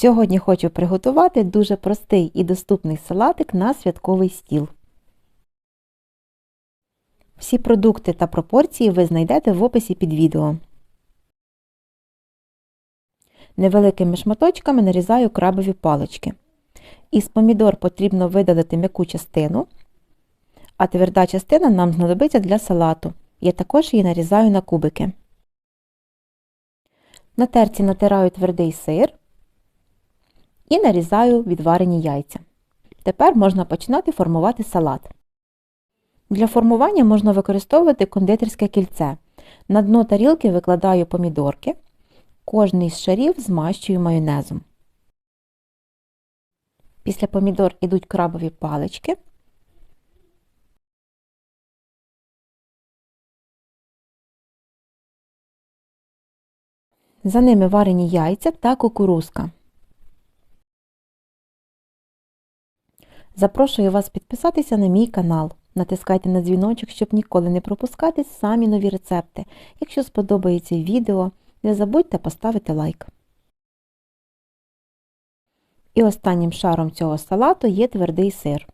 Сьогодні хочу приготувати дуже простий і доступний салатик на святковий стіл. Всі продукти та пропорції ви знайдете в описі під відео. Невеликими шматочками нарізаю крабові палички. Із помідор потрібно видалити м'яку частину, а тверда частина нам знадобиться для салату. Я також її нарізаю на кубики. На терці натираю твердий сир і нарізаю відварені яйця. Тепер можна починати формувати салат. Для формування можна використовувати кондитерське кільце. На дно тарілки викладаю помідорки, кожний з шарів змащую майонезом. Після помідор ідуть крабові палички. За ними варені яйця та кукурузка. Запрошую вас підписатися на мій канал. Натискайте на дзвіночок, щоб ніколи не пропускати самі нові рецепти. Якщо сподобається відео, не забудьте поставити лайк. І останнім шаром цього салату є твердий сир.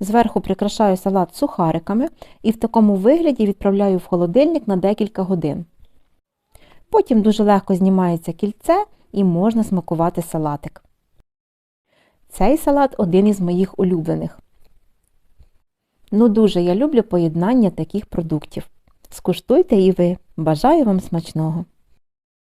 Зверху прикрашаю салат сухариками і в такому вигляді відправляю в холодильник на декілька годин. Потім дуже легко знімається кільце і можна смакувати салатик. Цей салат один із моїх улюблених. Ну дуже я люблю поєднання таких продуктів. Скуштуйте і ви. Бажаю вам смачного!